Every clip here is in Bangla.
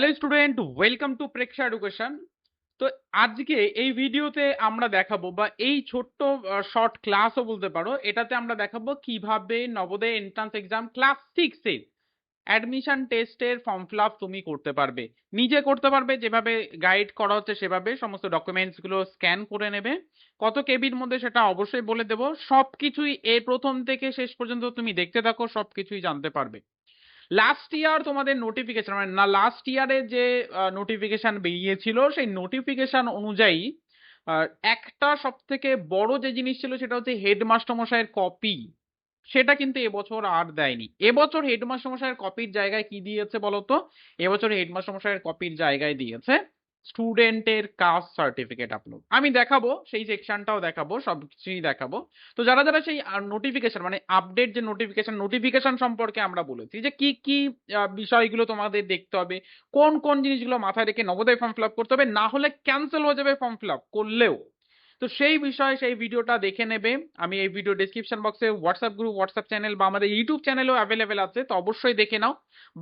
Hello student welcome to Preksha education তো আজকে এই ভিডিওতে আমরা দেখাবো, বা এই ছোট্ট শর্ট ক্লাসও বলতে পারো, এটাতে আমরা দেখাবো কীভাবে নবোদয় এন্ট্রান্স এক্সাম ক্লাস সিক্সের অ্যাডমিশন টেস্টের ফর্ম ফিল আপ তুমি করতে পারবে। নিজে করতে পারবে, যেভাবে গাইড করা হচ্ছে সেভাবে, সমস্ত ডকুমেন্টসগুলো স্ক্যান করে নেবে। কত কেবির মধ্যে সেটা অবশ্যই বলে দেবো। সব কিছুই এ প্রথম থেকে শেষ পর্যন্ত তুমি দেখতে থাকো সব কিছুই জানতে পারবে। লাস্ট ইয়ার তোমাদের নোটিফিকেশন মানে না লাস্ট ইয়ারে যে নোটিফিকেশন বেরিয়েছিল, সেই নোটিফিকেশন অনুযায়ী একটা সব থেকে বড় যে জিনিস ছিল সেটা হচ্ছে হেডমাস্টার মশাইয়ের কপি সেটা কিন্তু এবছর আর দেয়নি। এবছর হেডমাস্টার মশাইয়ের কপির জায়গায় কি দিয়েছে বলতো? এবছর হেডমাস্টার মশাইয়ের কপির জায়গায় দিয়েছে স্টুডেন্টের কাস্ট সার্টিফিকেট আপলোড আমি দেখাবো, সেই সেকশনটাও দেখাবো, সব কিছুই দেখাবো। তো যারা যারা সেই নোটিফিকেশন মানে আপডেট যে নোটিফিকেশন নোটিফিকেশন সম্পর্কে আমরা বলেছি, যে কি কি বিষয়গুলো তোমাদের দেখতে হবে, কোন কোন জিনিসগুলো মাথায় রেখে নবোদয় ফর্ম ফিল আপ করতে হবে, না হলে ক্যান্সেল হয়ে যাবে ফর্ম ফিল আপ করলেও। তো সেই বিষয়ে সেই ভিডিওটা দেখে নেবে। আমি এই ভিডিও ডিসক্রিপশন বক্সে হোয়াটসঅ্যাপ গ্রুপ হোয়াটসঅ্যাপ চ্যানেল বা আমাদের ইউটিউব চ্যানেলও অ্যাভেলেবেল আছে, তো অবশ্যই দেখে নাও।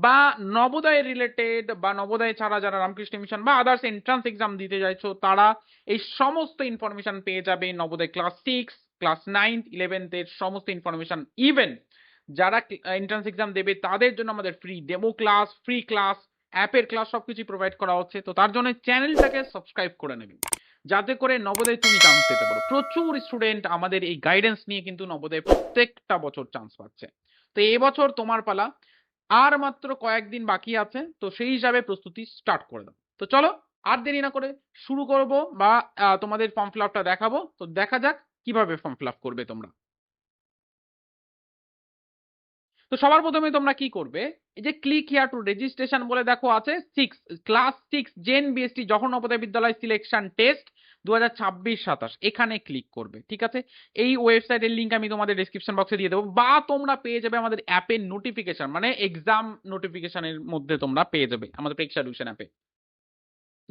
বা নবোদয় রিলেটেড বা নবোদয় ছাড়া যারা রামকৃষ্ণ মিশন বা আদার্স এন্ট্রান্স এক্সাম দিতে চাইছো তারা এই সমস্ত ইনফরমেশন পেয়ে যাবে Navodaya class six class ninth ইলেভেন্থের সমস্ত ইনফরমেশন ইভেন যারা এন্ট্রান্স এক্সাম দেবে, তাদের জন্য আমাদের free demo class free class অ্যাপের ক্লাস সবকিছু প্রোভাইড করা হচ্ছে। তো তার জন্য চ্যানেলটাকে সাবস্ক্রাইব করে নেবে যাতে করে নবোদয় তুমি চান্স পেতে পারো। প্রচুর স্টুডেন্ট আমাদের এই গাইডেন্স নিয়ে কিন্তু নবোদয় প্রত্যেকটা বছর চান্স পাচ্ছে। তো এবছর তোমার পালা। আর মাত্র কয়েকদিন বাকি আছে, তো সেই হিসাবে প্রস্তুতি স্টার্ট করে দাও। তো চলো, আর দেরি না করে শুরু করব বা তোমাদের ফর্ম ফিল আপটা দেখাবো। তো দেখা যাক কীভাবে ফর্ম ফিল আপ করবে তোমরা। তো সবার প্রথমে তোমরা কি করবে? এই যে ক্লিক হিয়ার টু রেজিস্ট্রেশন বলে দেখো আছে six class six JNVST Jawahar Navodaya Vidyalaya selection test দু হাজার ছাব্বিশ সাতাশ, এখানে ক্লিক করবে, ঠিক আছে? এই ওয়েবসাইটের লিঙ্ক আমি তোমাদের ডিসক্রিপশন বক্সে দিয়ে দেবো, বা তোমরা পেয়ে যাবে আমাদের অ্যাপের নোটিফিকেশন মানে এক্সাম নোটিফিকেশনের মধ্যে তোমরা পেয়ে যাবে আমাদের প্রেক্ষা ডিভিশন অ্যাপে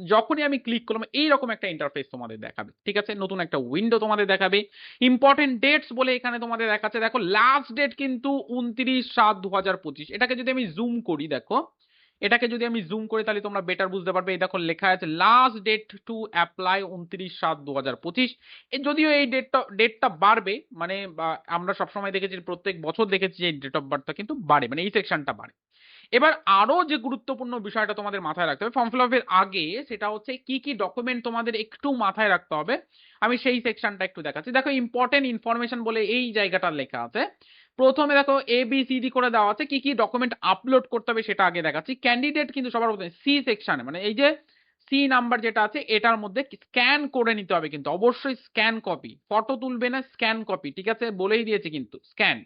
যখনই আমি ক্লিক করলাম, এইরকম একটা ইন্টারফেস তোমাদের দেখাবে, ঠিক আছে? নতুন একটা উইন্ডো তোমাদের দেখাবে। ইম্পর্টেন্ট ডেটস বলে এখানে তোমাদের দেখাচ্ছে, দেখো লাস্ট ডেট কিন্তু উনত্রিশ সাত দু হাজার পঁচিশ, এটাকে যদি আমি জুম করি, দেখো এটাকে যদি আমি জুম করি, তাহলে তোমরা বেটার বুঝতে পারবে। এই দেখো, লেখা আছে লাস্ট ডেট টু অ্যাপ্লাই উনত্রিশ সাত দু হাজার পঁচিশ যদিও এই ডেটটা ডেটটা বাড়বে মানে আমরা সবসময় দেখেছি প্রত্যেক বছর দেখেছি যে ডেট অফ বার্থটা কিন্তু বাড়ে মানে এই সেকশনটা বাড়ে। এবার আরও যে গুরুত্বপূর্ণ বিষয়টা তোমাদের মাথায় রাখতে হবে ফর্ম ফিল আপের আগে সেটা হচ্ছে কি কি ডকুমেন্ট তোমাদের একটু মাথায় রাখতে হবে। আমি সেই সেকশনটা একটু দেখাচ্ছি। দেখো ইম্পর্টেন্ট ইনফরমেশন বলে এই জায়গাটা লেখা আছে। প্রথমে দেখো এ বি সি ডি করে দেওয়া আছে। কি কি ডকুমেন্ট আপলোড করতে হবে সেটা আগে দেখাচ্ছি। ক্যান্ডিডেট কিন্তু সবার প্রথমে সি সেকশনে মানে এই যে সি নাম্বার যেটা আছে, এটার মধ্যে স্ক্যান করে নিতে হবে কিন্তু। অবশ্যই স্ক্যান কপি ফটো তুলবে না স্ক্যান কপি ঠিক আছে? বলেই দিয়েছে কিন্তু স্ক্যান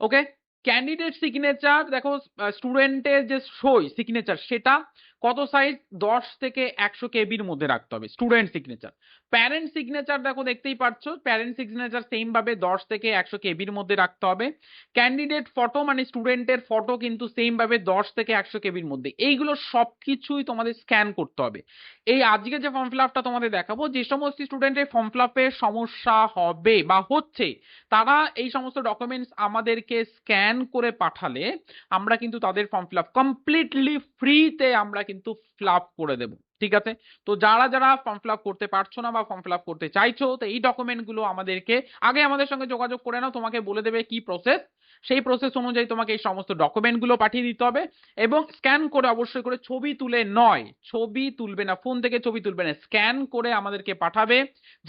ওকে ক্যান্ডিডেট সিগনেচার দেখো স্টুডেন্টের যে সই সিগনেচার সেটা কত সাইজ দশ থেকে একশো কেবির মধ্যে রাখতে হবে স্টুডেন্ট সিগনেচার প্যারেন্ট সিগনেচার দেখো, দেখতেই পাচ্ছ প্যারেন্ট সিগনেচার সেম ভাবে দশ থেকে একশো কেবির মধ্যে রাখতে হবে। ক্যান্ডিডেট ফটো মানে স্টুডেন্টের ফটো কিন্তু সেম ভাবে দশ থেকে একশো কেবির মধ্যে। এইগুলো সবকিছুই তোমাদের স্ক্যান করতে হবে। এই আজকে যে ফর্ম ফিল আপটা তোমাদের দেখাবো, যে সমস্ত স্টুডেন্টের ফর্ম ফিল আপের সমস্যা হবে বা হচ্ছে, তারা এই সমস্ত ডকুমেন্টস আমাদেরকে স্ক্যান করে পাঠালে, আমরা কিন্তু তাদের ফর্ম ফিল আপ কমপ্লিটলি ফ্রিতে আমরা কিন্তু ফিল আপ করে দেবো, ঠিক আছে? তো যারা যারা ফর্ম ফিল করতে পারছ না বা ফর্ম ফিল করতে চাইছো, তো এই ডকুমেন্টগুলো আমাদেরকে আগে আমাদের সঙ্গে যোগাযোগ করে নাও, তোমাকে বলে দেবে কি প্রসেস সেই প্রসেস অনুযায়ী তোমাকে এই সমস্ত ডকুমেন্টগুলো পাঠিয়ে দিতে হবে এবং স্ক্যান করে অবশ্যই করে ছবি তুলে নয়, ছবি তুলবে না ফোন থেকে ছবি তুলবে না স্ক্যান করে আমাদেরকে পাঠাবে।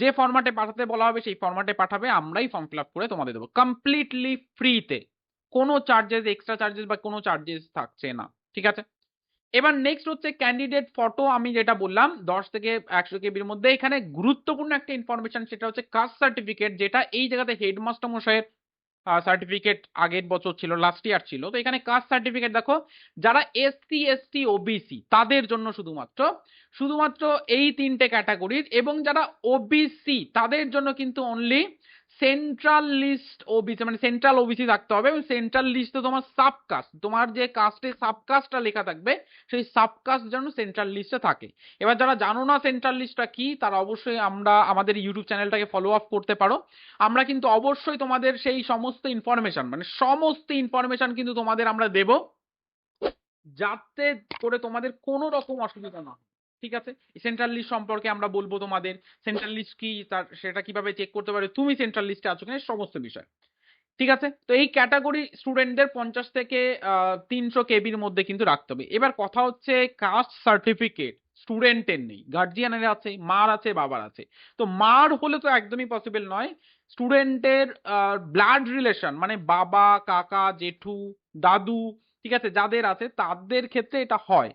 যে ফরম্যাটে পাঠাতে বলা হবে, সেই ফরম্যাটে পাঠাবে, আমরাই ফর্ম ফিল করে তোমাদের দেবো কমপ্লিটলি ফ্রিতে কোনো চার্জেস এক্সট্রা চার্জেস বা কোনো চার্জেস থাকছে না, ঠিক আছে? এবার নেক্সট হচ্ছে ক্যান্ডিডেট ফটো আমি যেটা বললাম, দশ থেকে একশো কেবির মধ্যে। এখানে গুরুত্বপূর্ণ একটা ইনফরমেশন সেটা হচ্ছে কাস্ট সার্টিফিকেট যেটা এই জায়গাতে হেডমাস্টার মশাইয়ের সার্টিফিকেট আগের বছর ছিল লাস্ট ইয়ার ছিল। তো এখানে কাস্ট সার্টিফিকেট দেখো, যারা এসসি এসটি ওবিসি তাদের জন্য শুধুমাত্র শুধুমাত্র এই তিনটে ক্যাটাগরির এবং যারা ওবিসি তাদের জন্য কিন্তু অনলি সেন্ট্রাল লিস্ট ওবিসি মানে সেন্ট্রাল ওবিসি থাকতে হবে এবং সেন্ট্রাল লিস্টে তোমার সাবকাস্ট তোমার যে কাস্টে সাবকাস্টটা লেখা থাকবে, সেই সাবকাস্ট যেন সেন্ট্রাল লিস্টে থাকে। এবার যারা জানো না সেন্ট্রাল লিস্টটা কি, তারা অবশ্যই আমরা আমাদের ইউটিউব চ্যানেলটাকে ফলো আপ করতে পারো। আমরা কিন্তু অবশ্যই তোমাদের সেই সমস্ত ইনফরমেশন মানে সমস্ত ইনফরমেশন কিন্তু তোমাদের আমরা দেব, যাতে করে তোমাদের কোনো রকম অসুবিধা না হয়। ঠিক আছে? সেন্ট্রাল লিস্ট সম্পর্কে আমরা বলব তোমাদের। সেন্ট্রাল লিস্ট কি, তার, সেটা কীভাবে চেক করতে পারে তুমি সেন্ট্রাল লিস্টে আছো কিনা সমস্ত বিষয়। ঠিক আছে? তো এই ক্যাটাগরি স্টুডেন্টদের পঞ্চাশ থেকে তিনশো কেবির মধ্যে কিন্তু রাখতে হবে। এবার কথা হচ্ছে কাস্ট সার্টিফিকেট স্টুডেন্টের নেই। গার্জিয়ানের আছে, মার আছে, বাবার আছে। তো মার হলে তো একদমই পসিবল নয়। স্টুডেন্টের ব্লাড রিলেশন মানে বাবা, কাকা, জেঠু, দাদু ঠিক আছে? যাদের আছে, তাদের ক্ষেত্রে এটা হয়।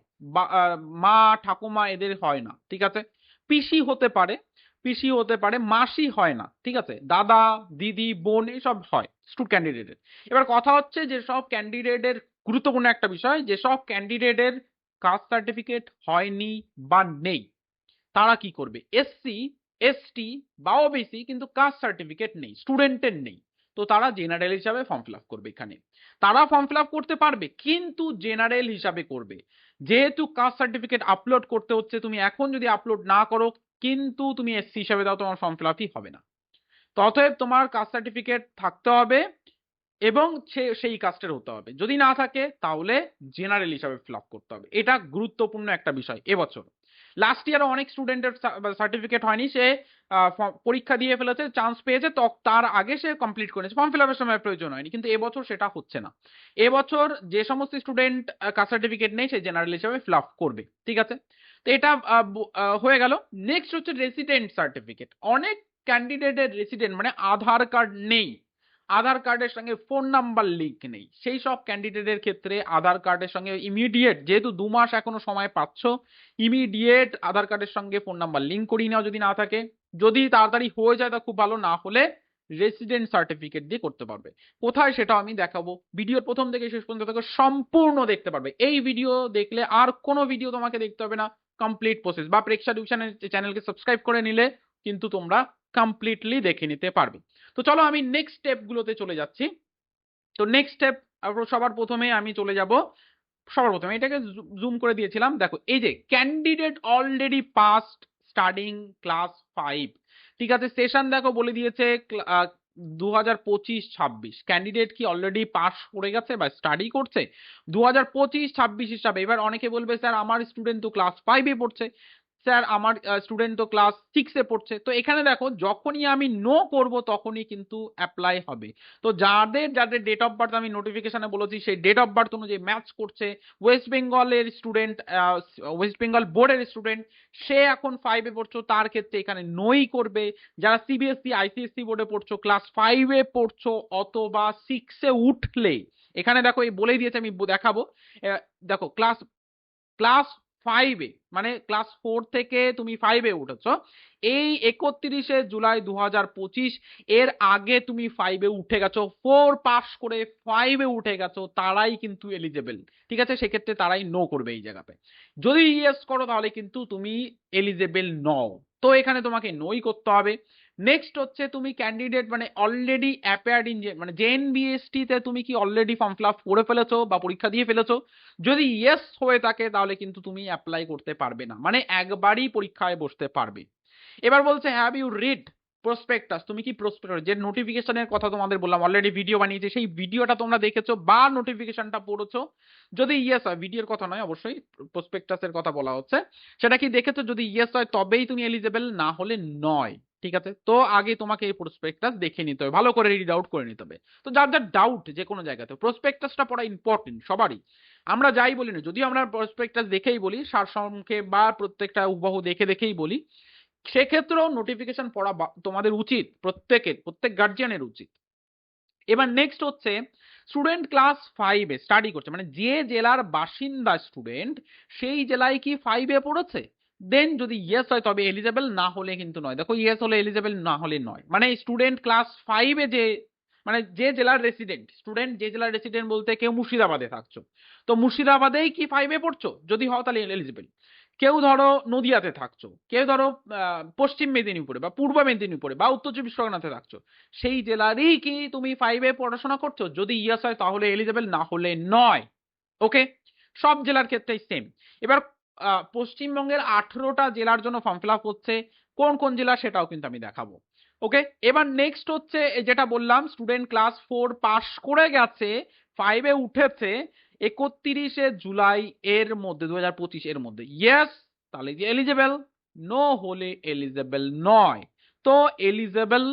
মা, ঠাকুমা এদের হয় না, ঠিক আছে? পিসি হতে পারে, পিসি হতে পারে, মাসি হয় না, ঠিক আছে? দাদা, দিদি, বোন এসব হয় স্টুড ক্যান্ডিডেটের এবার কথা হচ্ছে যে সব ক্যান্ডিডেটের গুরুত্বপূর্ণ একটা বিষয়, যে সব ক্যান্ডিডেটের কাস্ট সার্টিফিকেট হয়নি বা নেই, তারা কি করবে? এসসি এসটি বা ওবিসি কিন্তু কাস্ট সার্টিফিকেট নেই স্টুডেন্টের নেই। তো তারা জেনারেল হিসাবে ফর্ম ফিল করবে এখানে। তারা ফর্ম ফিল করতে পারবে, কিন্তু জেনারেল হিসাবে করবে। যেহেতু কাস্ট সার্টিফিকেট আপলোড করতে হচ্ছে, তুমি এখন যদি আপলোড না করো, কিন্তু তুমি এসসি হিসাবে দাও, তোমার ফর্ম ফিল হবে না। অতএব তোমার কাস্ট সার্টিফিকেট থাকতে হবে এবং সেই কাস্টের হতে হবে। যদি না থাকে, তাহলে জেনারেল হিসাবে ফিল করতে হবে। এটা গুরুত্বপূর্ণ একটা বিষয়। এবছর লাস্ট ইয়ারও অনেক স্টুডেন্টের সার্টিফিকেট হয়নি, সে পরীক্ষা দিয়ে ফেলেছে চান্স পেয়েছে তার আগে সে কমপ্লিট করেছে। ফর্ম ফিল আপের সময় প্রয়োজন হয়নি, কিন্তু এবছর সেটা হচ্ছে না। এবছর যে সমস্ত স্টুডেন্ট কাস্ট সার্টিফিকেট নেই, সে জেনারেল হিসেবে ফিল আপ করবে, ঠিক আছে? তো এটা হয়ে গেল। নেক্সট হচ্ছে রেসিডেন্ট সার্টিফিকেট অনেক ক্যান্ডিডেটের রেসিডেন্ট মানে আধার কার্ড নেই। আধার কার্ডের সঙ্গে ফোন নাম্বার লিঙ্ক নেই। সেই সব ক্যান্ডিডেটের ক্ষেত্রে আধার কার্ডের সঙ্গে ইমিডিয়েট যেহেতু দু মাস এখনও সময় পাচ্ছ ইমিডিয়েট আধার কার্ডের সঙ্গে ফোন নাম্বার লিঙ্ক করিয়ে নাও যদি না থাকে। যদি তাড়াতাড়ি হয়ে যায় তা খুব ভালো, না হলে রেসিডেন্ট সার্টিফিকেট দিয়ে করতে পারবে। কোথায় সেটা আমি দেখাবো? ভিডিওর প্রথম থেকে শেষ পর্যন্ত থেকে সম্পূর্ণ দেখতে পারবে। এই ভিডিও দেখলে আর কোনো ভিডিও তোমাকে দেখতে হবে না। কমপ্লিট প্রসেস বা প্রেক্ষা ডিভিশনের চ্যানেলকে সাবস্ক্রাইব করে নিলে কিন্তু তোমরা কমপ্লিটলি দেখে নিতে পারবে। তো চলো আমি নেক্সট স্টেপগুলোতে চলে যাচ্ছি। তো নেক্সট স্টেপ সবার প্রথমে আমি চলে যাব। সবার প্রথমে এটাকে জুম করে দিয়েছিলাম। দেখো, এই যে candidate already past studying class five ঠিক আছে সেশন দেখো বলে দিয়েছে দু হাজার পঁচিশ ছাব্বিশ। ক্যান্ডিডেট কি অলরেডি পাস করে গেছে বা স্টাডি করছে? দু হাজার পঁচিশ ছাব্বিশ হিসাবে। এবার অনেকে বলবে, স্যার, আমার স্টুডেন্ট তো ক্লাস ফাইভে পড়ছে। স্যার, আমার স্টুডেন্ট তো ক্লাস সিক্সে পড়ছে। তো এখানে দেখো, যখনই আমি নো করব, তখনই কিন্তু অ্যাপ্লাই হবে। তো যাদের যাদের ডেট অফ বার্থ আমি নোটিফিকেশনে বলেছি, সেই ডেট অফ বার্থ অনুযায়ী ম্যাচ করছে ওয়েস্ট বেঙ্গলের স্টুডেন্ট ওয়েস্ট বেঙ্গল বোর্ডের স্টুডেন্ট সে এখন ফাইভে পড়ছো, তার ক্ষেত্রে এখানে নই করবে। যারা সিবিএসসি আইসিএসসি বোর্ডে পড়ছো ক্লাস ফাইভে পড়ছো, অথবা সিক্সে উঠলে, এখানে দেখো এই বলেই দিয়েছে, আমি দেখাবো। দেখো ক্লাস ক্লাস ফাইভে মানে ক্লাস ফোর থেকে তুমি ফাইভে উঠেছো। এই একত্রিশে জুলাই দু হাজার পঁচিশ, এর আগে তুমি ফাইভে উঠে গেছো। ফোর পাস করে ফাইভে উঠে গেছো, তারাই কিন্তু এলিজেবল ঠিক আছে? সেক্ষেত্রে তারাই নো করবে এই জায়গাতে। যদি ইয়েস করো, তাহলে কিন্তু তুমি এলিজেবল নও। তো এখানে তোমাকে নই করতে হবে। নেক্সট হচ্ছে তুমি ক্যান্ডিডেট মানে অলরেডি অ্যাপেয়ার্ড ইন মানে জেএনবিএসটি তে তুমি কি অলরেডি ফর্ম ফিল আপ করে ফেলেছো বা পরীক্ষা দিয়ে ফেলেছো? যদি ইয়েস হয়ে থাকে তাহলে কিন্তু তুমি অ্যাপ্লাই করতে পারবে না। মানে একবারই পরীক্ষায় বসতে পারবে। এবার বলছে হ্যাভ ইউ রিড প্রসপেক্টাস তুমি কি প্রসপেক্টাস যে নোটিফিকেশনের কথা তোমাদের বললাম অলরেডি ভিডিও বানিয়েছে, সেই ভিডিওটা তোমরা দেখেছ বা নোটিফিকেশনটা পড়েছো? যদি ইয়েস হয় ভিডিওর কথা নয়, অবশ্যই প্রসপেক্টাসের কথা বলা হচ্ছে। সেটা কি দেখেছ? যদি ইয়েস হয়, তবেই তুমি এলিজেবল না হলে নয়। ঠিক আছে? তো আগে তোমাকে এই প্রসপেক্টাস দেখে নিতে হবে, ভালো করে রিড আউট করে নিতে হবে। তো যার যার ডাউট যে কোনো জায়গাতে প্রসপেক্টাসটা পড়া ইম্পর্টেন্ট সবারই। আমরা যাই বলি না, যদিও আমরা প্রসপেক্টাস দেখেই বলি সারসংক্ষেপ বা প্রত্যেকটা হুবহু দেখে দেখেই বলি, সেক্ষেত্রেও নোটিফিকেশন পড়া তোমাদের উচিত, প্রত্যেকের, প্রত্যেক গার্জিয়ানের উচিত। এবার নেক্সট হচ্ছে স্টুডেন্ট ক্লাস ফাইভে স্টাডি করছে মানে যে জেলার বাসিন্দা স্টুডেন্ট সেই জেলায় কি ফাইভে পড়েছে? দেন যদি ইয়েস হয়, তবে এলিজেবল না হলে কিন্তু নয়। দেখো ইয়েস হলে এলিজেবল না হলে নয়। মানে স্টুডেন্ট ক্লাস ফাইভে যে মানে যে জেলার রেসিডেন্ট স্টুডেন্ট যে জেলার রেসিডেন্ট বলতে কেউ মুর্শিদাবাদে থাকছো। তো মুর্শিদাবাদেই কি ফাইভে পড়ছো? যদি হও, তাহলে এলিজিবল কেউ ধরো নদিয়াতে থাকছো, কেউ ধরো পশ্চিম মেদিনীপুরে বা পূর্ব মেদিনীপুরে বা উত্তর চব্বিশ পরগনাতে থাকছো, সেই জেলারই কি তুমি ফাইভে পড়াশোনা করছ? যদি ইয়েস হয়, তাহলে এলিজেবল না হলে নয়। ওকে সব জেলার ক্ষেত্রেই সেম এবার পশ্চিমবঙ্গের আঠেরোটা জেলার জন্য ফর্ম ফিল হচ্ছে। কোন কোন জেলা সেটাও কিন্তু আমি দেখাবো। ওকে এবার নেক্সট হচ্ছে যেটা বললাম স্টুডেন্ট ক্লাস ফোর পাস করে গেছে ফাইভে উঠেছে, একত্রিশে জুলাই এর মধ্যে দু হাজার পঁচিশ এর মধ্যে। ইয়েস তাহলে যে এলিজেবল নো হলে এলিজেবল নয়। তো এলিজেবল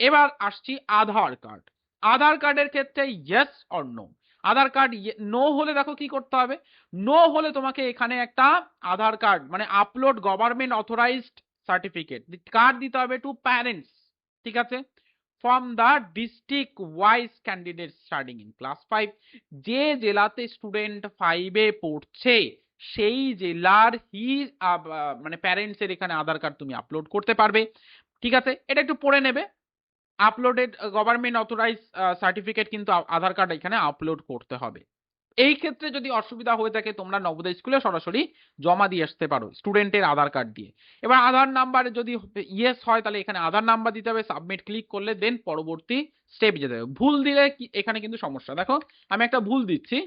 এবার আসছি আধার কার্ড আধার কার্ডের ক্ষেত্রে yes or no Aadhaar card no হলে দেখো কি করতে হবে? নো হলে তোমাকে এখানে একটা আধার কার্ড মানে upload government authorized certificate card দিতে হবে টু প্যারেন্টস ঠিক আছে? From the district wise candidate starting in class five যে জেলাতে স্টুডেন্ট ফাইভে পড়ছে, সেই জেলার হি মানে প্যারেন্টসের এখানে আধার কার্ড তুমি আপলোড করতে পারবে, ঠিক আছে? এটা একটু পড়ে নেবে আপলোডেড গভর্নমেন্ট অথরাইজ সার্টিফিকেট কিন্তু আধার কার্ড এখানে আপলোড করতে হবে। এই ক্ষেত্রে যদি অসুবিধা হয়ে থাকে, তোমরা নবোদয় স্কুলে সরাসরি জমা দিয়ে আসতে পারো স্টুডেন্টের আধার কার্ড দিয়ে। এবার আধার নাম্বার যদি ইয়েস হয়, তাহলে এখানে আধার নাম্বার দিতে হবে সাবমিট ক্লিক করলে দেন পরবর্তী স্টেপ যেতে হবে। ভুল দিলে এখানে কিন্তু সমস্যা। দেখো, আমি একটা ভুল দিচ্ছি।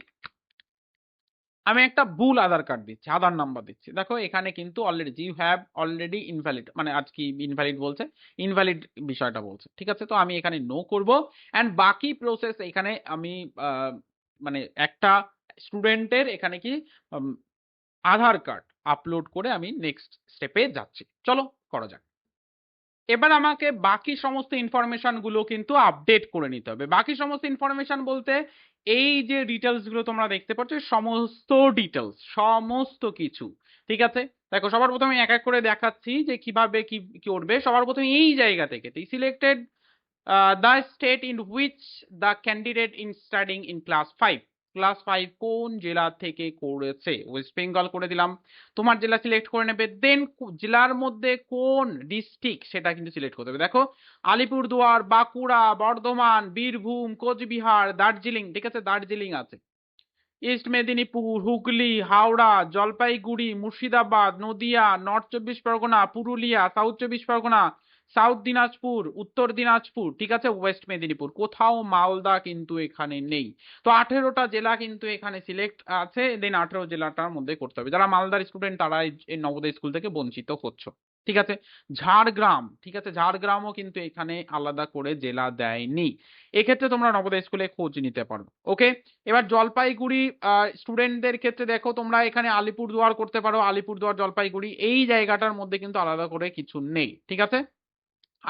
আমি একটা ভুল আধার কার্ড দিচ্ছি, আধার নাম্বার দিচ্ছি। দেখো, এখানে কিন্তু already you have already invalid মানে আজ কি ইনভ্যালিড বলছে? ইনভ্যালিড বিষয়টা বলছে, ঠিক আছে? তো আমি এখানে নো করব অ্যান্ড বাকি প্রসেস এখানে আমি মানে একটা স্টুডেন্টের এখানে কি আধার কার্ড আপলোড করে আমি নেক্সট স্টেপে যাচ্ছি। চলো, করা যাক। এবার আমাকে বাকি সমস্ত ইনফরমেশনগুলো কিন্তু আপডেট করে নিতে হবে। বাকি সমস্ত ইনফরমেশন বলতে এই যে ডিটেলসগুলো তোমরা দেখতে পাচ্ছ সমস্ত ডিটেলস সমস্ত কিছু, ঠিক আছে? দেখো, সবার প্রথমে এক এক করে দেখাচ্ছি যে কীভাবে কি করবে সবার প্রথমে এই জায়গা থেকে selected the state in which the candidate in studying in class five class five কোন জেলা থেকে করেছে? ওয়েস্ট বেঙ্গল করে দিলাম। তোমার জেলা সিলেক্ট করে নেবে। দেন জেলার মধ্যে কোন ডিস্ট্রিক্ট সেটা কিন্তু সিলেক্ট করতে হবে। দেখো, আলিপুরদুয়ার, বাঁকুড়া, বর্ধমান, বীরভূম, কোচবিহার, দার্জিলিং, ঠিক আছে? দার্জিলিং আছে। ইস্ট মেদিনীপুর হুগলি, হাওড়া, জলপাইগুড়ি, মুর্শিদাবাদ, নদিয়া নর্থ চব্বিশ পরগনা, পুরুলিয়া সাউথ চব্বিশ পরগনা সাউথ দিনাজপুর, উত্তর দিনাজপুর, ঠিক আছে? ওয়েস্ট মেদিনীপুর। কোথাও মালদা কিন্তু এখানে নেই। তো আঠেরোটা জেলা কিন্তু এখানে সিলেক্ট আছে দেন আঠেরো জেলাটার মধ্যে করতে হবে। যারা মালদার স্টুডেন্ট তারা এই নবোদয় স্কুল থেকে বঞ্চিত হচ্ছ, ঠিক আছে? ঝাড়গ্রাম, ঠিক আছে? ঝাড়গ্রামও কিন্তু এখানে আলাদা করে জেলা দেয়নি। এক্ষেত্রে তোমরা নবোদয় স্কুলে খোঁজ নিতে পারো ওকে এবার জলপাইগুড়ি স্টুডেন্টদের ক্ষেত্রে দেখো, তোমরা এখানে আলিপুরদুয়ার করতে পারো। আলিপুরদুয়ার, জলপাইগুড়ি, এই জায়গাটার মধ্যে কিন্তু আলাদা করে কিছু নেই, ঠিক আছে?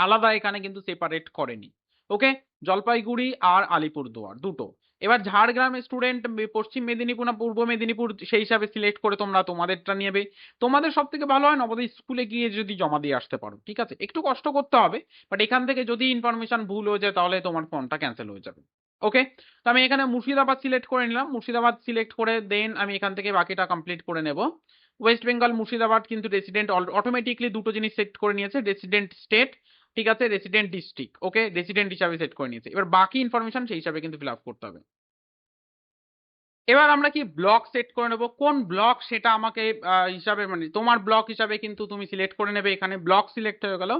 আলাদা এখানে কিন্তু সেপারেট করেনি। ওকে জলপাইগুড়ি আর আলিপুরদুয়ার দুটো। এবার ঝাড়গ্রামের স্টুডেন্ট পশ্চিম মেদিনীপুর না পূর্ব মেদিনীপুর সেই হিসাবে সিলেক্ট করে তোমরা তোমাদেরটা নেবে। তোমাদের সব থেকে ভালো হয় নবোদয় স্কুলে গিয়ে যদি জমা দিয়ে আসতে পারো, ঠিক আছে? একটু কষ্ট করতে হবে বাট এখান থেকে যদি ইনফরমেশন ভুল হয়ে যায় তাহলে তোমার ফর্মটা ক্যান্সেল হয়ে যাবে। ওকে তো আমি এখানে মুর্শিদাবাদ সিলেক্ট করে নিলাম। মুর্শিদাবাদ সিলেক্ট করে দেন আমি এখান থেকে বাকিটা কমপ্লিট করে নেব। ওয়েস্ট বেঙ্গল মুর্শিদাবাদ কিন্তু রেসিডেন্ট অটোমেটিকলি দুটো জিনিস সেট করে নিয়েছে রেসিডেন্ট স্টেট ঠিক আছে রেসিডেন্ট ডিস্ট্রিক্ট ওকে রেসিডেন্ট হিসাবে সেট করে নিয়েছে। এবার বাকি ইনফরমেশন সেই হিসাবে কিন্তু ফিল আপ করতে হবে। এবার আমরা কি ব্লক সেট করে নেব? কোন ব্লক সেটা আমাকে হিসাবে মানে তোমার ব্লক হিসাবে কিন্তু তুমি সিলেক্ট করে নেবে, এখানে ব্লক সিলেক্ট হয়ে গেল।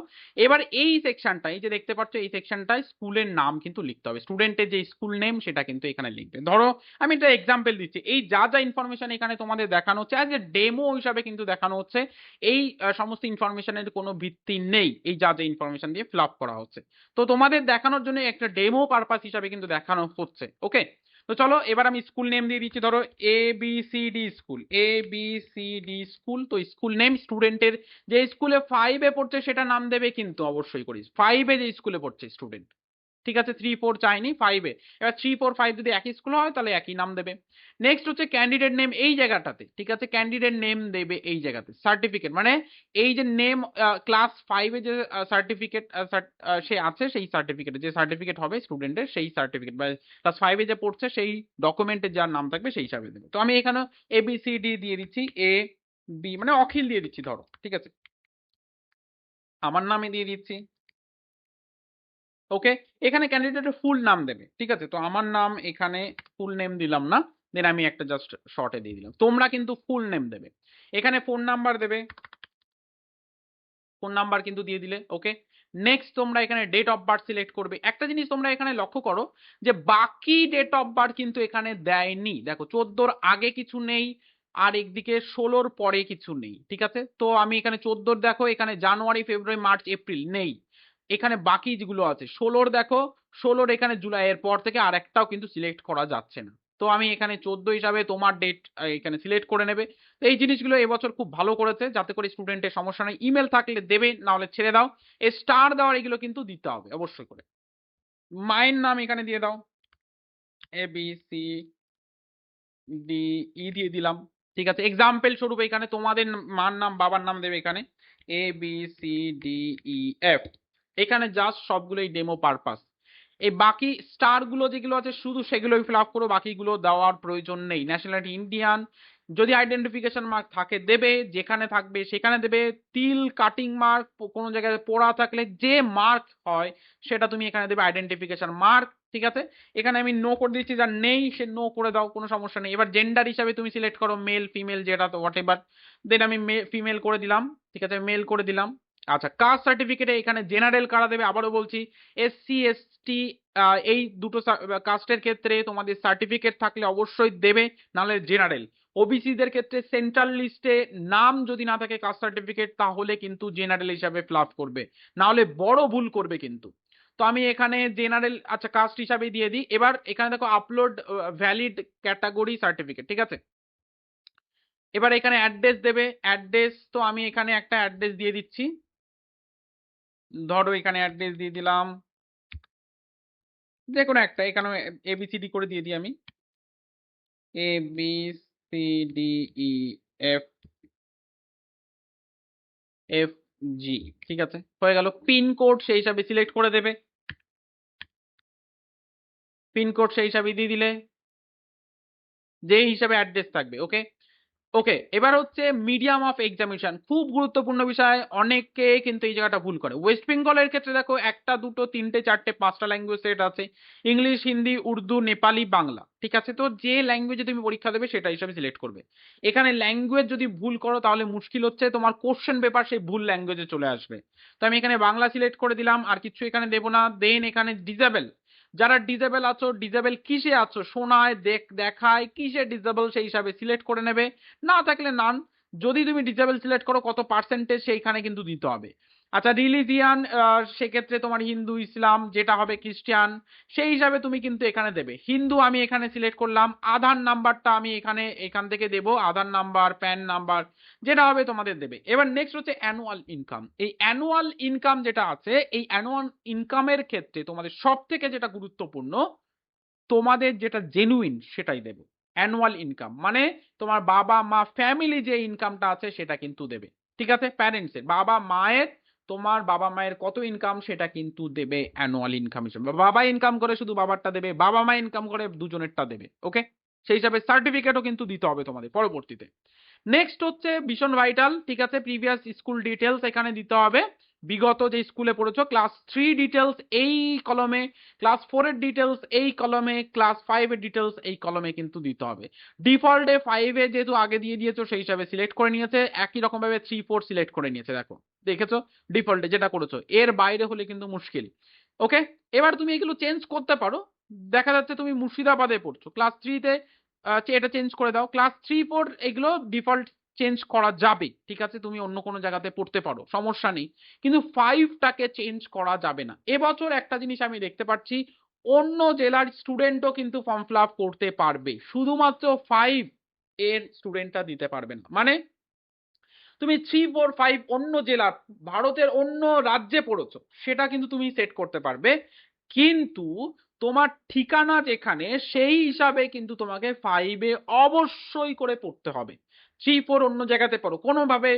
এবার এই সেকশনটা এই যে দেখতে পাচ্ছ, এই সেকশনটায় স্কুলের নাম কিন্তু লিখতে হবে। স্টুডেন্টের যে স্কুল নেম সেটা কিন্তু এখানে লিখবে। ধরো, আমি একটা এক্সাম্পল দিচ্ছি। এই যা যা ইনফরমেশন এখানে তোমাদের দেখানো হচ্ছে অ্যাজ এ ডেমো হিসাবে কিন্তু দেখানো হচ্ছে, এই সমস্ত ইনফরমেশনের কোনো ভিত্তি নেই, এই যা যা ইনফরমেশন দিয়ে ফিল করা হচ্ছে। তো তোমাদের দেখানোর জন্য একটা ডেমো পারপাস হিসাবে কিন্তু দেখানো হচ্ছে ওকে তো চলো, এবার আমি স্কুল নেম দিয়ে দিচ্ছি, ধরো A B C D school A B C D school তো স্কুল নেম স্টুডেন্টের যে স্কুলে ফাইভে পড়ছে সেটা নাম দেবে কিন্তু অবশ্যই করিস। ফাইভে যে স্কুলে পড়ছে স্টুডেন্ট ঠিক আছে থ্রি ফোর চাইনি ফাইভে এবার থ্রি ফোর ফাইভ যদি একই স্কুল হয়, তাহলে একই নাম দেবে। নেক্সট হচ্ছে ক্যান্ডিডেট নেম এই জায়গাটাতে। ঠিক আছে ক্যান্ডিডেট নেম দেবে এই জায়গাতে। সার্টিফিকেট মানে এই যে নেম ক্লাস ফাইভে যে সার্টিফিকেট সে আছে, সেই সার্টিফিকেট যে সার্টিফিকেট হবে স্টুডেন্টের সেই সার্টিফিকেট বা ক্লাস ফাইভে যে পড়ছে, সেই ডকুমেন্টে যার নাম থাকবে, সেই হিসাবে দেবে। তো আমি এখানে এ বি সি ডি দিয়ে দিচ্ছি এ বি মানে অখিল দিয়ে দিচ্ছি, ধরো। ঠিক আছে? আমার নামে দিয়ে দিচ্ছি। ওকে এখানে ক্যান্ডিডেটের ফুল নাম দেবে, ঠিক আছে? তো আমার নাম এখানে ফুল নেম দিলাম না দেন আমি একটা জাস্ট শর্টে দিয়ে দিলাম। তোমরা কিন্তু ফুল নেম দেবে। এখানে ফোন নাম্বার দেবে। ফোন নাম্বার কিন্তু দিয়ে দিলে ওকে নেক্সট তোমরা এখানে ডেট অফ বার্থ সিলেক্ট করবে। একটা জিনিস তোমরা এখানে লক্ষ্য করো, যে বাকি ডেট অফ বার্থ কিন্তু এখানে দেয়নি। দেখো, চোদ্দোর আগে কিছু নেই, আর একদিকে ষোলোর পরে কিছু নেই, ঠিক আছে? তো আমি এখানে চোদ্দোর দেখো, এখানে জানুয়ারি ফেব্রুয়ারি মার্চ এপ্রিল নেই। এখানে বাকি যেগুলো আছে, ষোলোর দেখো, ষোলোর এখানে জুলাইয়ের পর থেকে আর একটাও কিন্তু সিলেক্ট করা যাচ্ছে না। তো আমি এখানে চোদ্দ হিসাবে তোমার ডেট এখানে সিলেক্ট করে নেবে। তো এই জিনিসগুলো এবছর খুব ভালো করেছে, যাতে করে স্টুডেন্টের সমস্যা নেই। ইমেল থাকলে দেবে না হলে ছেড়ে দাও। এ স্টার দেওয়ার এগুলো কিন্তু দিতে হবে, অবশ্যই করে। মায়ের নাম এখানে দিয়ে দাও। A B C D E দিয়ে দিলাম। ঠিক আছে এক্সাম্পল স্বরূপ এখানে তোমাদের মার নাম, বাবার নাম দেবে এখানে। A B C D E F এখানে জাস্ট সবগুলোই ডেমো পারপাস এই বাকি স্টারগুলো যেগুলো আছে, শুধু সেগুলোই ফিল আপ করো, বাকিগুলো দেওয়ার প্রয়োজন নেই। ন্যাশনালিটি ইন্ডিয়ান যদি আইডেন্টিফিকেশন মার্ক থাকে, দেবে, যেখানে থাকবে, সেখানে দেবে। তিল কাটিং মার্ক কোনো জায়গায় পোড়া থাকলে যে মার্ক হয়, সেটা তুমি এখানে দেবে আইডেন্টিফিকেশন মার্ক ঠিক আছে? এখানে আমি নো করে দিচ্ছি যার নেই, সে নো করে দাও, কোনো সমস্যা নেই। এবার জেন্ডার হিসাবে তুমি সিলেক্ট করো মেল ফিমেল যেটা তো হোয়াট এভার দেন আমি ফিমেল করে দিলাম, ঠিক আছে? মেল করে দিলাম। আচ্ছা কাস্ট সার্টিফিকেটে এখানে জেনারেল কারা দেবে? আবারও বলছি এসসি এসটি এই দুটো কাস্টের ক্ষেত্রে তোমাদের সার্টিফিকেট থাকলে অবশ্যই দেবে, নাহলে জেনারেল ওবিসিদের ক্ষেত্রে সেন্ট্রাল লিস্টে নাম যদি না থাকে কাস্ট সার্টিফিকেট তাহলে কিন্তু জেনারেল হিসাবে ফ্লাপ করবে। না হলে বড় ভুল করবে কিন্তু। তো আমি এখানে জেনারেল আচ্ছা কাস্ট হিসাবে দিয়ে দিই। এবার এখানে দেখো আপলোড ভ্যালিড ক্যাটাগরি সার্টিফিকেট ঠিক আছে? এবার এখানে অ্যাড্রেস দেবে। অ্যাড্রেস তো আমি এখানে একটা অ্যাড্রেস দিয়ে দিচ্ছি। ধরো এখানে অ্যাড্রেস দিয়ে দিলাম। যে কোনো একটা এখানে এবিসিডি করে দিয়ে দিই আমি। A B C D E F F G ঠিক আছে? হয়ে গেল। পিন কোড সেই হিসাবে সিলেক্ট করে দেবে। পিন কোড সেই হিসাবে দিয়ে দিলে। যে হিসাবে অ্যাড্রেস থাকবে ওকে ওকে এবার হচ্ছে মিডিয়াম অফ এক্সামিনেশন খুব গুরুত্বপূর্ণ বিষয়, অনেকে কিন্তু এই জায়গাটা ভুল করে। ওয়েস্ট বেঙ্গলের ক্ষেত্রে দেখো, একটা, দুটো, তিনটে, চারটে, পাঁচটা ল্যাঙ্গুয়েজ সেট আছে। ইংলিশ হিন্দি উর্দু নেপালি বাংলা ঠিক আছে? তো যে ল্যাঙ্গুয়েজে তুমি পরীক্ষা দেবে, সেটা হিসাবে সিলেক্ট করবে। এখানে ল্যাঙ্গুয়েজ যদি ভুল করো, তাহলে মুশকিল হচ্ছে, তোমার কোশ্চেন পেপার সেই ভুল ল্যাঙ্গুয়েজে চলে আসবে। তো আমি এখানে বাংলা সিলেক্ট করে দিলাম, আর কিছু এখানে দেবো না। দেন এখানে ডিজেবল যারা ডিজেবল আছো ডিজেবল কিসে আছো, শোনায়, দেখ, দেখায়, কিসে ডিজেবল সেই হিসাবে সিলেক্ট করে নেবে? না থাকলে নান যদি তুমি ডিজেবল সিলেক্ট করো, কত পার্সেন্টেজ সেইখানে কিন্তু দিতে হবে। আচ্ছা রিলিজিয়ান সেক্ষেত্রে তোমার হিন্দু, ইসলাম, যেটা হবে খ্রিস্টান, সেই হিসাবে তুমি কিন্তু এখানে দেবে। হিন্দু আমি এখানে সিলেক্ট করলাম, আধার নাম্বারটা আমি এখানে, এখান থেকে দেব, আধার নাম্বার প্যান নাম্বার যেটা হবে তোমাদের দেবে। এবার নেক্সট হচ্ছে অ্যানুয়াল ইনকাম এই অ্যানুয়াল ইনকাম যেটা আছে, এই অ্যানুয়াল ইনকামের ক্ষেত্রে তোমাদের সব থেকে যেটা গুরুত্বপূর্ণ, তোমাদের যেটা জেনুইন সেটাই দেবে। অ্যানুয়াল ইনকাম মানে তোমার বাবা, মা ফ্যামিলি যে ইনকামটা আছে, সেটা কিন্তু দেবে। ঠিক আছে? প্যারেন্টসের বাবা, মায়ের তোমার বাবা মায়ের কত ইনকাম সেটা কিন্তু দেবে অ্যানুয়াল ইনকাম হিসেবে। বাবা ইনকাম করে শুধু বাবারটা দেবে, বাবা মা ইনকাম করে দুজনেরটা দেবে ওকে সেই হিসাবে সার্টিফিকেটও কিন্তু দিতে হবে তোমাদের পরবর্তীতে। নেক্সট হচ্ছে ভীষণ ভাইটাল ঠিক আছে? প্রিভিয়াস স্কুল ডিটেলস এখানে দিতে হবে। বিগত যে স্কুলে পড়েছো ক্লাস থ্রি ডিটেলস এই কলমে ক্লাস ফোরের ডিটেলস এই কলমে ক্লাস ফাইভের ডিটেলস এই কলমে কিন্তু দিতে হবে। ডিফল্টে ফাইভে যেহেতু আগে দিয়ে দিয়েছ, সেই হিসাবে সিলেক্ট করে নিয়েছে, একই রকম ভাবে থ্রি ফোর সিলেক্ট করে নিয়েছে, দেখো। দেখেছ? ডিফল্টে যেটা করেছ, এর বাইরে হলে কিন্তু মুশকিল। ওকে এবার তুমি এগুলো চেঞ্জ করতে পারো। দেখা যাচ্ছে তুমি মুর্শিদাবাদে পড়ছো। ক্লাস থ্রিতে এটা চেঞ্জ করে দাও। ক্লাস থ্রি ফোর এগুলো ডিফল্ট চেঞ্জ করা যাবে, ঠিক আছে? তুমি অন্য কোনো জায়গাতে পড়তে পারো, সমস্যা নেই। কিন্তু ফাইভটাকে চেঞ্জ করা যাবে না। এবছর একটা জিনিস আমি দেখতে পাচ্ছি, অন্য জেলার স্টুডেন্টও কিন্তু ফর্ম ফিল করতে পারবে। শুধুমাত্র ফাইভ এর স্টুডেন্টটা দিতে পারবে না। মানে তুমি থ্রি ফোর ফাইভ অন্য জেলার, ভারতের অন্য রাজ্যে পড়েছো, সেটা কিন্তু তুমি সেট করতে পারবে। কিন্তু তোমার ঠিকানা যেখানে, সেই হিসাবে কিন্তু তোমাকে ফাইভে অবশ্যই করে পড়তে হবে। থ্রি ফোর অন্য জায়গাতে পড়ো। কোনোভাবে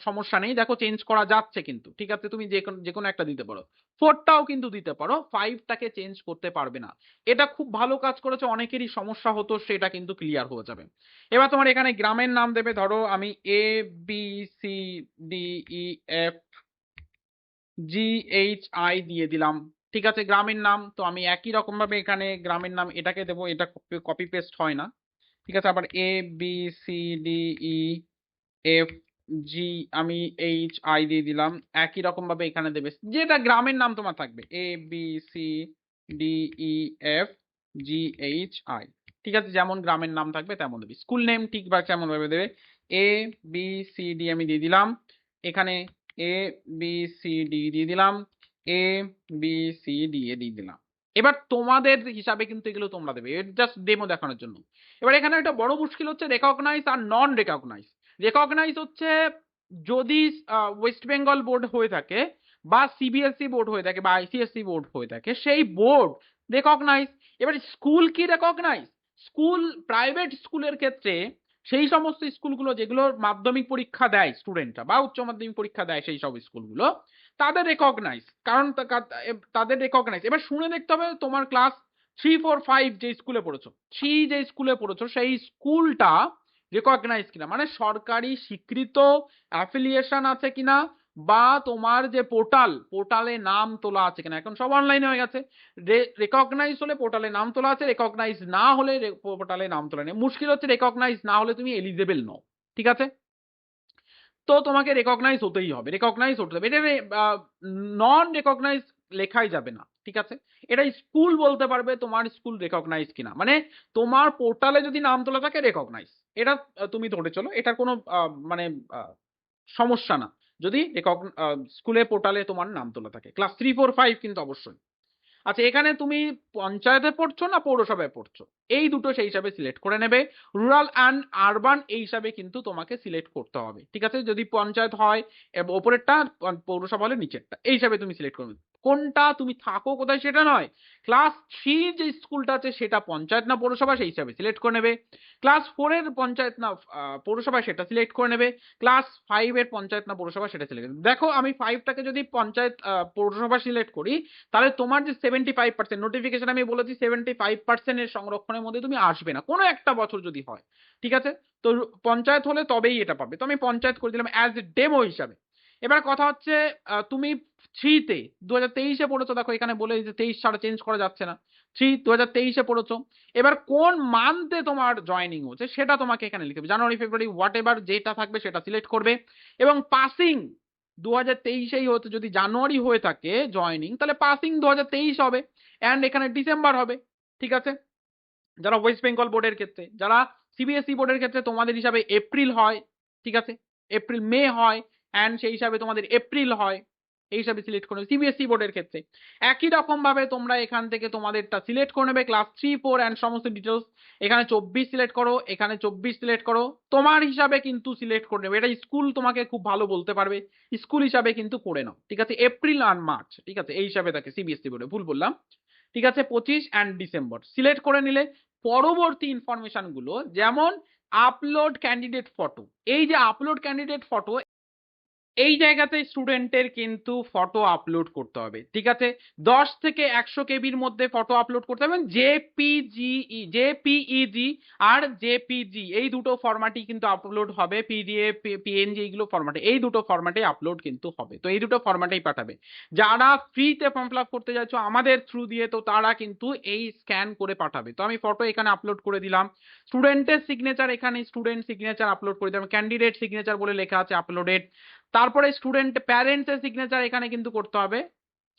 সমস্যা নেই। দেখো চেঞ্জ করা যাচ্ছে কিন্তু। ঠিক আছে, তুমি যে কোনো যে কোনো একটা দিতে পারো। ফোরটাও কিন্তু দিতে পারো। ফাইভটাকে চেঞ্জ করতে পারবে না। এটা খুব ভালো কাজ করেছে। অনেকেরই সমস্যা হতো, সেটা কিন্তু ক্লিয়ার হয়ে যাবে। এবার তোমার এখানে গ্রামের নাম দেবে। ধরো, আমি A B C D E F G H I দিয়ে দিলাম। ঠিক আছে, গ্রামের নাম। তো আমি একই রকম ভাবে এখানে গ্রামের নাম এটাকে দেবো। এটা কপি পেস্ট হয় না। ঠিক আছে? আবার A B C D E F G আমি এইচ আই দিয়ে দিলাম। একই রকম ভাবে এখানে দেবে। যেটা গ্রামের নাম তোমার থাকবে। A B C D E F G H I ঠিক আছে? যেমন গ্রামের নাম থাকবে, তেমন দেবে। স্কুল নেম ঠিক বা কেমন ভাবে দেবে। এ বি সি ডি আমি দিয়ে দিলাম। এখানে এ বি সি ডি দিয়ে দিলাম। A B C D A দিয়ে দিলাম। এবার তোমাদের হিসাবে কিন্তু এগুলো তোমরা দেবে। জাস্ট ডেমো দেখানোর জন্য। এবার এখানে একটা বড় মুশকিল হচ্ছে রেকগনাইজ আর নন রেকগনাইজ রেকগনাইজ হচ্ছে যদি ওয়েস্ট বেঙ্গল বোর্ড হয়ে থাকে বা সিবিএসই বোর্ড হয়ে থাকে বা আইসিএসসি বোর্ড হয়ে থাকে, সেই বোর্ড রেকগনাইজ এবার স্কুল কি রেকগনাইজ স্কুল প্রাইভেট স্কুলের ক্ষেত্রে সেই সমস্ত স্কুলগুলো যেগুলোর মাধ্যমিক পরীক্ষা দেয় স্টুডেন্টরা বা উচ্চ মাধ্যমিক পরীক্ষা দেয় সেই সব স্কুলগুলো তাদের রেকগনাইজ কারণ তাদের রেকগনাইজ এবার শুনে দেখতে হবে তোমার ক্লাস থ্রি ফোর ফাইভ যে স্কুলে পড়েছো থ্রি যে স্কুলে পড়েছো, সেই স্কুলটা রেকগনাইজ কিনা? মানে সরকারি স্বীকৃত অ্যাফিলিয়েশন আছে কিনা? বা তোমার যে পোর্টাল পোর্টালে নাম তোলা আছে কিনা? এখন সব অনলাইনে হয়ে গেছে। রেকগনাইজ হলে পোর্টালে নাম তোলা আছে রেকগনাইজ না হলে পোর্টালে নাম তোলা নেই। মুশকিল হচ্ছে রেকগনাইজ না হলে তুমি এলিজেবল নও। ঠিক আছে? তো তোমাকে রেকগনাইজ হতেই হবে রেকগনাইজ হতে হবে। এটা নন রেকগনাইজ লেখাই যাবে না, ঠিক আছে? এটা স্কুল বলতে পারবে তোমার স্কুল রেকগনাইজ কিনা। মানে তোমার পোর্টালে যদি নাম তোলা থাকে রেকগনাইজ এটা তুমি ধরে চলো এটা কোনো মানে সমস্যা না। যদি স্কুলে পোর্টালে তোমার নাম তোলা থাকে। ক্লাস থ্রি ফোর ফাইভ কিন্তু অবশ্যই। আচ্ছা এখানে তুমি পঞ্চায়েতে পড়ছো না পৌরসভায় পড়ছো? এই দুটো সেই হিসাবে সিলেক্ট করে নেবে। রুরাল অ্যান্ড আরবান এই হিসাবে কিন্তু তোমাকে সিলেক্ট করতে হবে। ঠিক আছে? যদি পঞ্চায়েত হয় ওপরেরটা, পৌরসভা হলে নিচেরটা, এই হিসাবে তুমি সিলেক্ট করবে কোনটা তুমি থাকো কোথায় সেটা নয়। ক্লাস থ্রি যে স্কুলটা আছে সেটা পঞ্চায়েত না পৌরসভা, সেই হিসাবে সিলেক্ট করে নেবে। ক্লাস ফোরের পঞ্চায়েত না পৌরসভা সেটা সিলেক্ট করে নেবে। ক্লাস ফাইভের পঞ্চায়েত না পৌরসভা সেটা সিলেক্ট দেখো, আমি ফাইভটাকে যদি পঞ্চায়েত পৌরসভা সিলেক্ট করি, তাহলে তোমার যে সেভেন্টি ফাইভ পার্সেন্ট নোটিফিকেশন আমি বলেছি সেভেন্টি ফাইভ পার্সেন্টের সংরক্ষণের মধ্যে তুমি আসবে না। কোনো একটা বছর যদি হয়, ঠিক আছে? তো পঞ্চায়েত হলে তবেই এটা পাবে। তো আমি পঞ্চায়েত করে দিলাম অ্যাজ এ ডেমো হিসাবে। এবার কথা হচ্ছে তুমি থ্রিতে দু হাজার তেইশে পড়েছো, দেখো এখানে বলে যে তেইশ ছাড়া চেঞ্জ করা যাচ্ছে না। থ্রি দু হাজার তেইশে পড়েছো। এবার কোন মান্থে তোমার জয়নিং হচ্ছে, সেটা তোমাকে এখানে হবে। জানুয়ারি ফেব্রুয়ারি হোয়াট এভার যেটা থাকবে, সেটা সিলেক্ট করবে। এবং পাসিং দু হাজার তেইশেই হতে যদি জানুয়ারি হয়ে থাকে জয়নিং তাহলে পাসিং দু হাজার তেইশ হবে। অ্যান্ড এখানে ডিসেম্বর হবে, ঠিক আছে? যারা ওয়েস্ট বেঙ্গল বোর্ডের ক্ষেত্রে, যারা সিবিএসই বোর্ডের ক্ষেত্রে, তোমাদের হিসাবে এপ্রিল হয়, ঠিক আছে? এপ্রিল মে হয় অ্যান্ড সেই হিসাবে তোমাদের এপ্রিল হয়। এই হিসাবে সিলেক্ট করে সিবিএসই বোর্ডের ক্ষেত্রে। একই রকম ভাবে তোমরা এখান থেকে তোমাদেরটা সিলেক্ট করে নেবে ক্লাস থ্রি ফোর অ্যান্ড সমস্ত ডিটেলস এখানে চব্বিশ সিলেক্ট করো, এখানে চব্বিশ সিলেক্ট করো। তোমার হিসাবে কিন্তু সিলেক্ট করে নেবে। এটা স্কুল তোমাকে খুব ভালো বলতে পারবে। স্কুল হিসাবে কিন্তু করে নাও। ঠিক আছে? এপ্রিল আর মার্চ ঠিক আছে? এই হিসাবে থাকে সিবিএসই বোর্ডে ভুল বললাম। ঠিক আছে? পঁচিশ অ্যান্ড ডিসেম্বর সিলেক্ট করে নিলে পরবর্তী ইনফরমেশনগুলো যেমন আপলোড ক্যান্ডিডেট ফটো এই যে আপলোড ক্যান্ডিডেট ফটো এই জায়গাতে স্টুডেন্টের কিন্তু ফটো আপলোড করতে হবে, ঠিক আছে? দশ থেকে একশো কেবির মধ্যে ফটো আপলোড করতে হবে জেপিজিই জেপিইজি আর জেপিজি এই দুটো ফরম্যাটই কিন্তু আপলোড হবে পিডিএফ পিএনজি এইগুলো ফরম্যাটে এই দুটো ফরম্যাটে আপলোড কিন্তু হবে। তো এই দুটো ফরম্যাটেই পাঠাবে। যারা ফ্রিতে ফর্ম ফিল করতে যাচ্ছ, আমাদের থ্রু দিয়ে তো তারা কিন্তু এই স্ক্যান করে পাঠাবে। তো আমি ফটো এখানে আপলোড করে দিলাম। স্টুডেন্টের সিগনেচার এখানে স্টুডেন্ট সিগনেচার আপলোড করে দিলাম। ক্যান্ডিডেট সিগনেচার বলে লেখা আছে আপলোডেড তারপরে স্টুডেন্ট প্যারেন্টস এর সিগনেচার এখানে কিন্তু করতে হবে।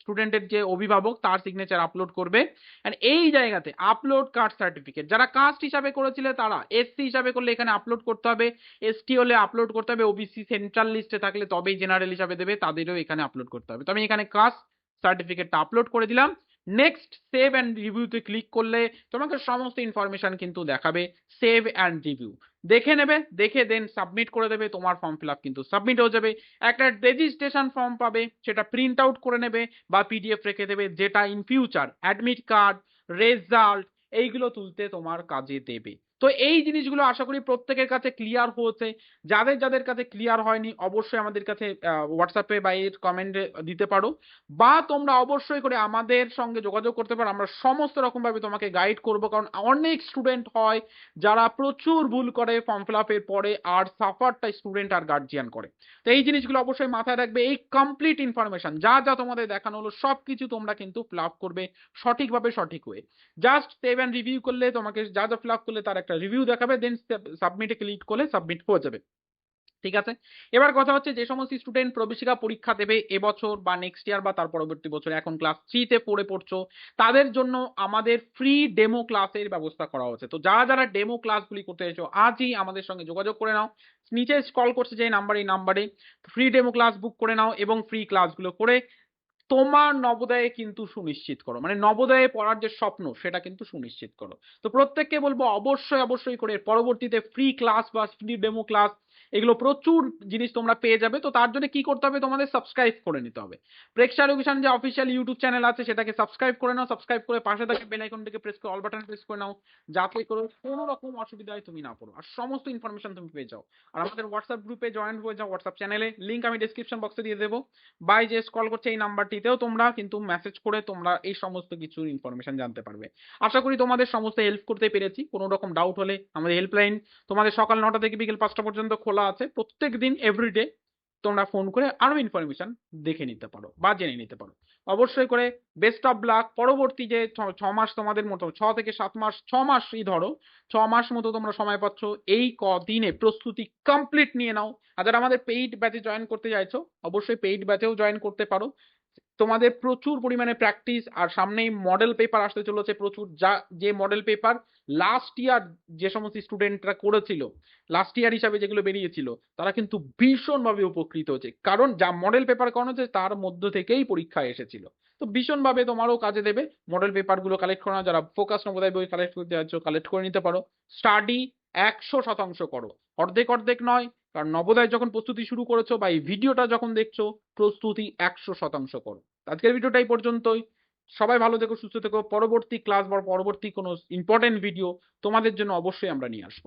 স্টুডেন্টের যে অভিভাবক, তার সিগনেচার আপলোড করবে। আর এই জায়গাতে আপলোড কাস্ট সার্টিফিকেট যারা কাস্ট হিসাবে করেছিল তারা এসসি হিসাবে করলে এখানে আপলোড করতে হবে। এসটি হলে আপলোড করতে হবে। ওবিসি সেন্ট্রাল লিস্টে থাকলে তবেই জেনারেল হিসাবে দেবে, তাদেরও এখানে আপলোড করতে হবে। তো আমি এখানে কাস্ট সার্টিফিকেটটা আপলোড করে দিলাম। নেক্সট সেভ অ্যান্ড রিভিউতে ক্লিক করলে তোমাকে সমস্ত ইনফরমেশন কিন্তু দেখাবে সেভ অ্যান্ড রিভিউ দেখে নেবে, দেখে দেন সাবমিট করে দেবে, তোমার ফর্ম ফিল আপ কিন্তু সাবমিট হয়ে যাবে। একটা রেজিস্ট্রেশন ফর্ম পাবে, সেটা প্রিন্ট আউট করে নেবে বা পিডিএফ রেখে দেবে, যেটা in future admit card result এইগুলো তুলতে তোমার কাজে দেবে। তো এই জিনিসগুলো আশা করি প্রত্যেকের কাছে ক্লিয়ার হয়েছে। যাদের যাদের কাছে ক্লিয়ার হয়নি, অবশ্যই আমাদের কাছে হোয়াটসঅ্যাপে বা এর কমেন্টে দিতে পারো। বা তোমরা অবশ্যই করে আমাদের সঙ্গে যোগাযোগ করতে পারো। আমরা সমস্ত রকম ভাবে তোমাকে গাইড করব। কারণ অনেক স্টুডেন্ট হয় যারা প্রচুর ভুল করে ফর্ম ফিল আপের পরে আর সাফারটা স্টুডেন্ট আর গার্জিয়ান করে। তো এই জিনিসগুলো অবশ্যই মাথায় রাখবে। এই কমপ্লিট ইনফরমেশন যা যা তোমাদের দেখানো হলো সব কিছু তোমরা কিন্তু ফিল করবে সঠিকভাবে সঠিক হয়ে জাস্ট সেভ অ্যান্ড রিভিউ করলে তোমাকে, যা যা ফিল করলে তার একটা রিভিউ দেখাবে দেন সাবমিটে ক্লিক করলে সাবমিট হয়ে যাবে। ঠিক আছে? এবার কথা হচ্ছে যে সমস্ত স্টুডেন্ট প্রবেশিকা পরীক্ষা দেবে এবছর বা নেক্সট ইয়ার বা তার পরবর্তী বছর। এখন ক্লাস থ্রিতে পড়ে পড়ছো। তাদের জন্য আমাদের ফ্রি ডেমো ক্লাসের ব্যবস্থা করা হয়েছে। তো যারা যারা ডেমো ক্লাসগুলি করতে চাইছো আজই আমাদের সঙ্গে যোগাযোগ করে নাও। নিচে কল করছে যে নাম্বার এই নাম্বারে ফ্রি ডেমো ক্লাস বুক করে নাও এবং ফ্রি ক্লাসগুলো করে তোমার নবোদয়ে কিন্তু সুনিশ্চিত করো। মানে নবোদয়ে পড়ার যে স্বপ্ন, সেটা কিন্তু সুনিশ্চিত করো। তো প্রত্যেককে বলব অবশ্যই অবশ্যই করে পরবর্তীতে ফ্রি ক্লাস বা ফ্রি ডেমো ক্লাস এগুলো প্রচুর জিনিস তোমরা পেয়ে যাবে। তো তার জন্য কি করতে হবে? তোমাদের সাবস্ক্রাইব করে নিতে হবে। প্রেক্ষা এডুকেশন যে অফিসিয়াল ইউটিউব চ্যানেল আছে, সেটাকে সাবস্ক্রাইব করে নাও। সাবস্ক্রাইব করে পাশে থাকে বেল আইকনটাকে প্রেস করে অল বাটন প্রেস করে নাও। যাতে করে কোনো রকম অসুবিধায় তুমি না পড়ো। আর সমস্ত ইনফরমেশন তুমি পেয়ে যাও। আর আমাদের হোয়াটসঅ্যাপ গ্রুপে জয়েন হয়ে যাও হোয়াটসঅ্যাপ চ্যানেলে লিঙ্ক আমি ডিসক্রিপশন বক্সে দিয়ে দেবো। বাই যে কল করছে এই নাম্বারটিতেও তোমরা কিন্তু মেসেজ করে তোমরা এই সমস্ত কিছু ইনফরমেশন জানতে পারবে। আশা করি তোমাদের সমস্ত হেল্প করতে পেরেছি। কোনো রকম ডাউট হলে আমাদের হেল্পলাইন তোমাদের সকাল নটা থেকে বিকেল পাঁচটা পর্যন্ত খোলা আছে, প্রত্যেক দিন এভরিডে তোমরা ফোন করে আরও ইনফরমেশন দেখে নিতে পারো বা জেনে নিতে পারো। অবশ্যই করে বেস্ট অফ ব্লাক পরবর্তী যে ছ মাস তোমাদের মতো, ছ থেকে সাত মাস, ছ মাসই ধরো, ছ মাস মতো তোমরা সময় পাচ্ছ, এই কদিনে প্রস্তুতি কমপ্লিট নিয়ে নাও। আর যারা আমাদের পেইড ব্যাচে জয়েন করতে চাইছো, অবশ্যই পেইড ব্যাচেও জয়েন করতে পারো। তোমাদের প্রচুর পরিমাণে প্র্যাকটিস আর সামনেই মডেল পেপার আসতে চলেছে প্রচুর, যা, যে মডেল পেপার লাস্ট ইয়ার যে সমস্ত স্টুডেন্টরা করেছিল লাস্ট ইয়ার হিসাবে যেগুলো বেরিয়েছিল, তারা কিন্তু ভীষণভাবে উপকৃত হচ্ছে। কারণ যা মডেল পেপার করানো হচ্ছে, তার মধ্য থেকেই পরীক্ষা এসেছিল। তো ভীষণভাবে তোমারও কাজে দেবে। মডেল পেপারগুলো কালেক্ট করে নাও যারা ফোকাস নবোদয় বই কালেক্ট করতে যাচ্ছ কালেক্ট করে নিতে পারো। স্টাডি একশো শতাংশ করো। অর্ধেক অর্ধেক নয়, কারণ নবোদয় যখন প্রস্তুতি শুরু করেছ বা এই ভিডিওটা যখন দেখছ, প্রস্তুতি একশো শতাংশ করো। আজকের ভিডিওটা এই পর্যন্তই। সবাই ভালো থেকো, সুস্থ থেকো। পরবর্তী ক্লাস বা পরবর্তী কোনো ইম্পর্টেন্ট ভিডিও তোমাদের জন্য অবশ্যই আমরা নিয়ে আসব।